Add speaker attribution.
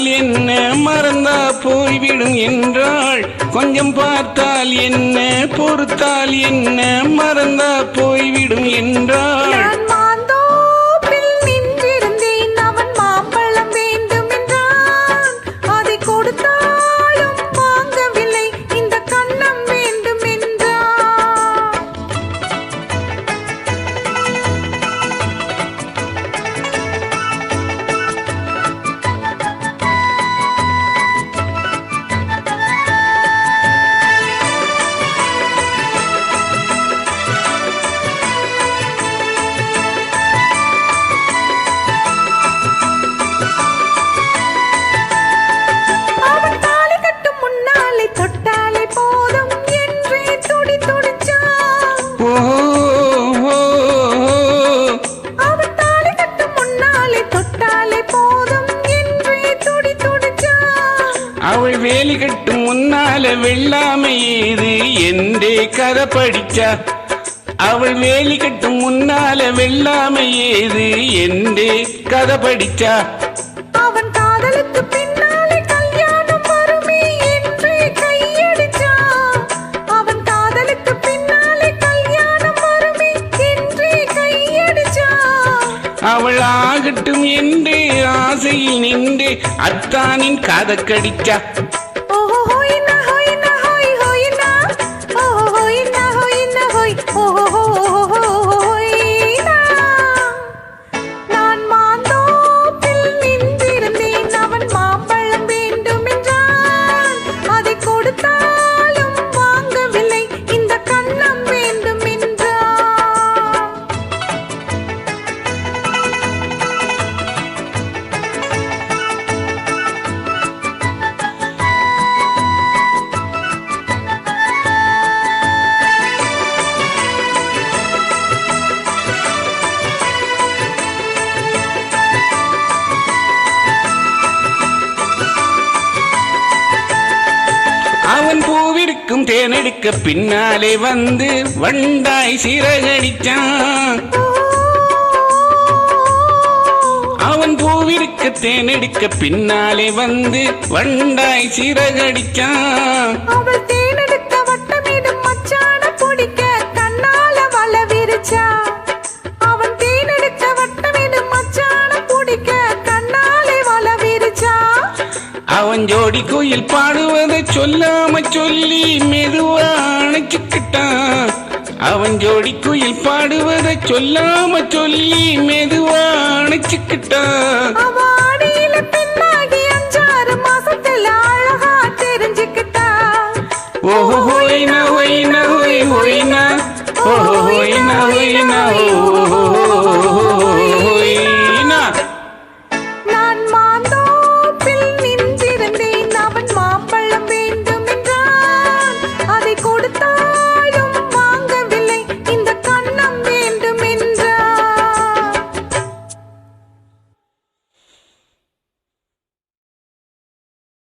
Speaker 1: பார்த்தால் என்ன? மறந்தா போய்விடும் என்றாள். கொஞ்சம் பார்த்தால் என்ன? பொறுத்தால் என்ன? மறந்தா போய்விடும் என்றாள். வெள்ளாமை ஏது? என்றே கதை படிச்சா அவள் வேலி கட்டும் முன்னால வெள்ளாமை ஏது? என்றே கதை படிச்சா
Speaker 2: அவன் காதலுக்கு பின்னாலே கல்யாணம் வருமே என்றே கையடிச்சான் அவன் காதலுக்கு பின்னாலே கல்யாணம் வருமே என்றே கையடிச்சான்
Speaker 1: அவள் ஆகட்டும் என்றே ஆசையில் நின்றே அத்தானின் கதக்கடிச்சா
Speaker 2: ஓஹோ ஹோயினா ஹோய் ஓஹோ அவன்
Speaker 1: பூவிற்கும் தேனெடுக்க பின்னாலே வந்து வண்டாய் சிறகடிச்சான். அவன் பூவிற்கு தேனெடுக்க பின்னாலே வந்து வண்டாய் சிறகடிச்சான். ஜோடி கோயில் பாடுவதை சொல்லாம சொல்லி மெதுவா அணைச்சுக்கிட்டான் அவன் ஜோடி குயில் பாடுவதை சொல்லாம சொல்லி மெதுவா அணைச்சுக்கிட்டான் ஓஹோ